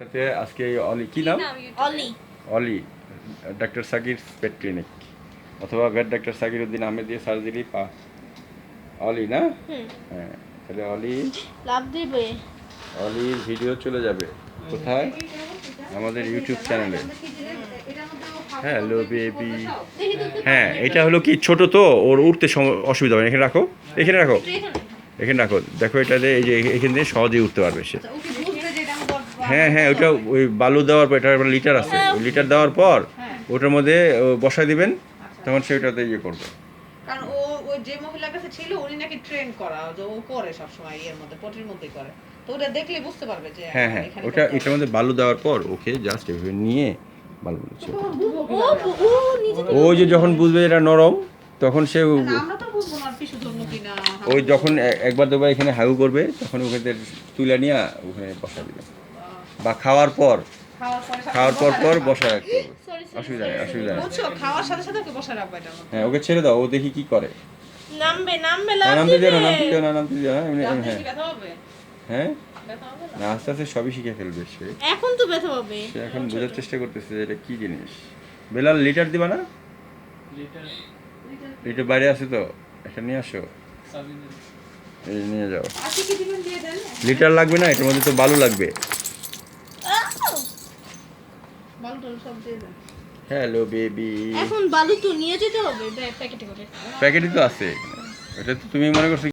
সাথে আজকে এই অলি কি নাম? Oli. Oli doctor Shakir pet clinic অথবা ভেট ডাক্তার সাকির উদ্দিন আহমেদ দিয়ে দিলেই পা অলি না? হ্যাঁ তাহলে অলি। লাভ দিবে। অলির ভিডিও চলে যাবে। কোথায়? আমাদের ইউটিউব চ্যানেলে হ্যালো বেবি হ্যাঁ এটা হলো কি ছোট তো? ওর উঠতে অসুবিধা হবে এখানে রাখো। এখানে রাখো। এখানে। রাখো। দেখো এটাতে এই যে এখান থেকে সহজেই উঠতে পারবে সে। হ্যাঁ হ্যাঁ ওটা ওই বালু দেওয়ার পর এটা লিটার আছে। ওই লিটার দেওয়ার পর ওটার মধ্যে ও বসায় দিবেন তখন সে ওটাতে ইয়ে করবে। কারণ ও ওই যে মহিলার কাছে ছিল উনি নাকি ট্রেন করা যে ও করে সবসময় ইয়ের মধ্যে পটির মধ্যেই করে। তো ওটা দেখলে বুঝতে পারবে যে হ্যাঁ হ্যাঁ ওটা এটার মধ্যে বালু দেওয়ার পর ওকে জাস্ট এভাবে নিয়ে ছেড়ে দেবে। ও ও নিজে ও যে যখন বুঝবে এটা নরম তখন সে ওই যখন একবার দুবার এখানে হাগু করবে তখন ওখানে তুলে নিয়ে ওখানে বসা দিবে। বা খাওয়ার পর? খাওয়ার পর পর বসা রাখতে হবে। অসুবিধা নেই অসুবিধা নেই। খাওয়ার সাথে সাথে ওকে বসে রাখবে এটা। হ্যাঁ ওকে ছেড়ে দাও ও দেখি কি করে। নামবে নামবে না, লাভ নামতে দিও না নামতে দিও না নামতে দিও না এমনি হ্যাঁ। হ্যাঁ? না? আস্তে আস্তে সবই শিখে ফেলবে সে। এখন তো ব্যথা হবে সে এখন বোঝার চেষ্টা করতেছে যে এটা কি জিনিস। বেলাল লিটার দিবা না? লিটার। বাইরে আছে তো এটা নিয়ে আসো। এই নিয়ে যাও। আশি কি দিবেন দিয়ে দেন। লিটার লাগবে না এটার মধ্যে তো বালু লাগবে। বালু টালু সব দিয়ে দেন। হ্যালো বেবি এখন বালু তো নিয়ে যেতে হবে প্যাকেটে করে। প্যাকেটই তো আছে। এটা তো তুমি মনে করছ